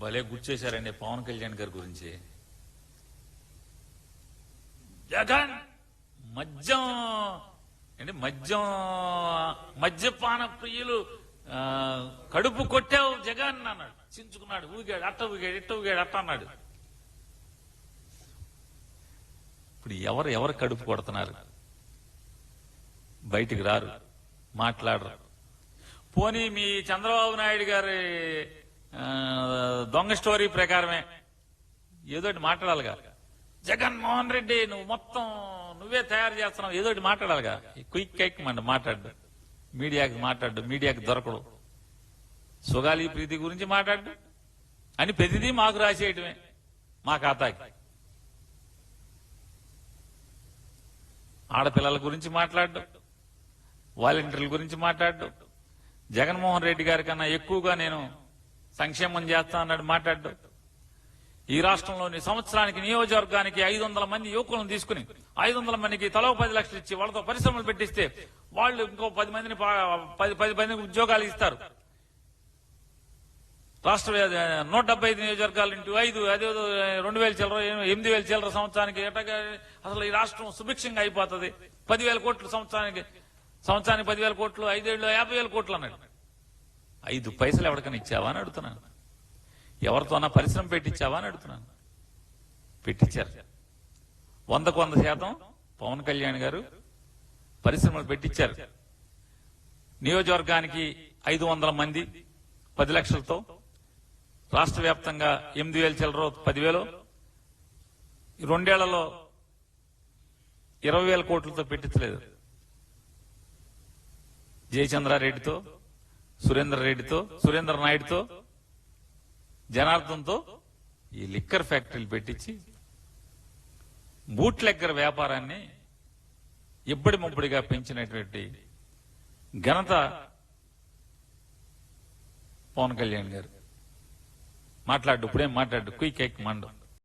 భలే గుర్చేశారండి పవన్ కళ్యాణ్ గారి గురించి. జగన్ మద్యం అంటే మద్యం మద్యపాన ప్రియులు కడుపు కొట్టావు జగన్ అన్నాడు. చించుకున్నాడు ఊగాడు అట్ట ఊగాడు ఇట్ట ఊగాడు అట్ట అన్నాడు. ఇప్పుడు ఎవరు ఎవరు కడుపు కొడుతున్నారు? బయటికి రారు మాట్లాడరు. పోనీ మీ చంద్రబాబు నాయుడు గారి దొంగ స్టోరీ ప్రకారమే ఏదోటి మాట్లాడాలిగా. జగన్మోహన్ రెడ్డి నువ్వు మొత్తం నువ్వే తయారు చేస్తున్నావు. ఏదోటి మాట్లాడాలిగా. క్విక్ కైక్ మండి మాట్లాడు. మీడియాకి మాట్లాడు. మీడియాకి దొరకడు. సుగాలి ప్రీతి గురించి మాట్లాడు. అని ప్రతిదీ మాకు రాసేయటమే. మా ఖాతాకి. ఆడపిల్లల గురించి మాట్లాడు. వాలంటీర్ల గురించి మాట్లాడు. జగన్మోహన్ రెడ్డి గారి కన్నా ఎక్కువగా నేను సంక్షేమం చేస్తా అన్నాడు మాట్లాడ్డు. ఈ రాష్ట్రంలోని సంవత్సరానికి నియోజకవర్గానికి ఐదు వందల మంది యువకులను తీసుకుని ఐదు వందల మందికి తలో పది లక్షలు ఇచ్చి వాళ్ళతో పరిశ్రమలు పెట్టిస్తే వాళ్ళు ఇంకో పది మందిని పది పది మందికి ఉద్యోగాలు ఇస్తారు. రాష్ట్ర నూట డెబ్బై ఐదు నియోజకవర్గాలు ఇంటూ ఐదు అదేదో రెండు వేల చిల్లర ఎనిమిది వేల చిల్లర సంవత్సరానికి అసలు ఈ రాష్ట్రం సుభిక్షంగా అయిపోతుంది. పదివేల కోట్లు సంవత్సరానికి సంవత్సరానికి పదివేల కోట్లు ఐదేళ్ళు యాభై వేల కోట్లు అన్నాడు. ఐదు పైసలు ఎవరికైనా ఇచ్చావా అని అడుగుతున్నాను. ఎవరితోనా పరిశ్రమ పెట్టించావా అని అడుగుతున్నాను. పెట్టించారు. వందకు వంద శాతం పవన్ కళ్యాణ్ గారు పరిశ్రమలు పెట్టించారు. నియోజకవర్గానికి ఐదు వందల మంది పది లక్షలతో రాష్ట్ర వ్యాప్తంగా ఎనిమిది వేల చిల్లర పదివేలు రెండేళ్ళలో ఇరవై వేల కోట్లతో పెట్టించలేదు. జయచంద్రారెడ్డితో సురేందర్ రెడ్డితో సురేందర్ నాయుడుతో జనార్దన్తో ఈ లిక్కర్ ఫ్యాక్టరీలు పెట్టించి బూట్ లెక్కర్ వ్యాపారాన్ని ఇబ్బడి ముబ్బడిగా పెంచినటువంటి ఘనత పవన్ కళ్యాణ్ గారు. మాట్లాడు ఇప్పుడేం మాట్లాడు? క్విక్ ఎక్ మండు